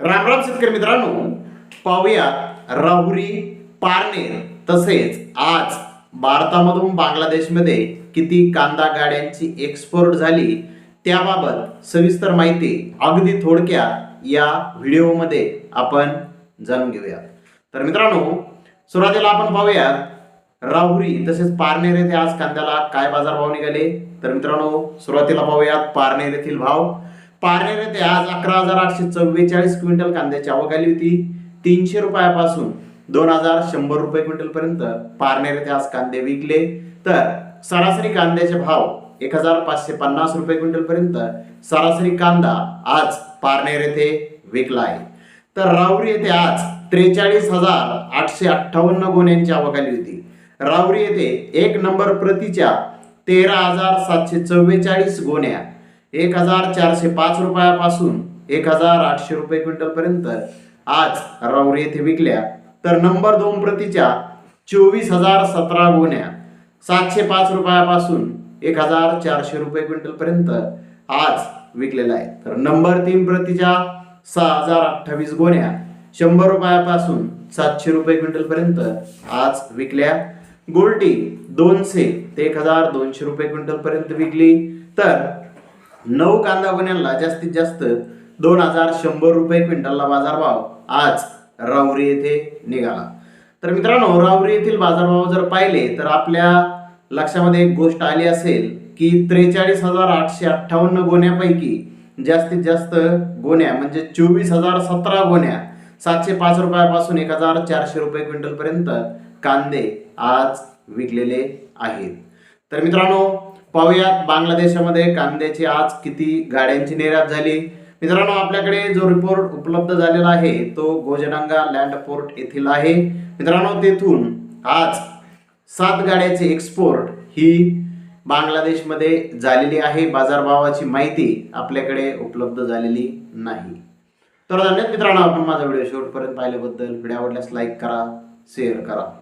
राम राम शेतकरी मित्रांनो. पाहूयात राहुरी पारनेर तसेच आज भारतामधून बांगलादेशमध्ये किती कांदा गाड्यांची एक्सपोर्ट झाली त्याबाबत सविस्तर माहिती अगदी थोडक्यात या व्हिडिओमध्ये आपण जाणून घेऊया. तर मित्रांनो सुरुवातीला आपण पाहूयात राहुरी तसेच पारनेर येथे आज कांद्याला काय बाजारभाव निघाले? तर मित्रांनो सुरुवातीला पाहूयात पारनेर येथील भाव. पारनेर येथे आज अकरा हजार आठशे चव्वेचाळीस क्विंटल कांद्याची आवक आली होती. तीनशे रुपयापासून दोन हजार शंभर रुपये क्विंटल पर्यंत पारनेर येथे आज कांदे विकले. तर सरासरी कांद्याचे भाव एक हजार पाचशे पन्नास रुपये क्विंटल पर्यंत सरासरी कांदा आज पारनेर येथे विकला आहे. तर राहुरी येथे आज त्रेचाळीस हजार आठशे अठ्ठावन्न गुन्ह्यांची आवक आली होती. रावरी येथे एक नंबर प्रतीच्या तेरा हजार सातशे चव्वेचाळीस गोण्या एक हजार चारशे पाच रुपयापासून एक हजार आठशे रुपये क्विंटल पर्यंत आज राऊरी येथे विकल्या. तर नंबर दोन प्रतीच्या चोवीस हजार सतरा गोण्या सातशे पाच रुपयापासून एक हजार चारशे रुपये क्विंटल पर्यंत आज विकलेला आहे तर नंबर तीन प्रतीच्या सहा हजार अठ्ठावीस गोण्या शंभर रुपयापासून सातशे रुपये क्विंटल पर्यंत आज विकल्या. गोल्टी दोनशे ते एक हजार दोनशे रुपये क्विंटल पर्यंत विकली. तर नऊ कांदा गुन्ह्यांना जास्तीत जास्त दोन हजार शंभर रुपये क्विंटलला बाजारभाव आज रावरी येथे निघाला. तर मित्रांनो रावरी येथील बाजारभाव जर पाहिले तर आपल्या लक्षामध्ये एक गोष्ट आली असेल की त्रेचाळीस हजार आठशे अठ्ठावन्न गोण्यापैकी जास्तीत जास्त गोण्या म्हणजे चोवीस हजार सतरा गोण्या सातशे पाच रुपयापासून एक हजार चारशे रुपये क्विंटलपर्यंत कांदे आज विकलेले आहेत. तर मित्रांनो पाहूयात बांगलादेशामध्ये कांद्याची आज किती गाड्यांची निर्यात झाली. मित्रांनो आपल्याकडे जो रिपोर्ट उपलब्ध झालेला आहे तो गोजडांगा लँड पोर्ट येथील आहे. मित्रांनो तेथून आज सात गाड्याची एक्सपोर्ट ही बांगलादेशमध्ये झालेली आहे. बाजारभावाची माहिती आपल्याकडे उपलब्ध झालेली नाही. तर धन्यवाद मित्रांनो आपण माझा व्हिडिओ शेवटपर्यंत पाहिल्याबद्दल. व्हिडिओ आवडल्यास लाईक करा शेअर करा.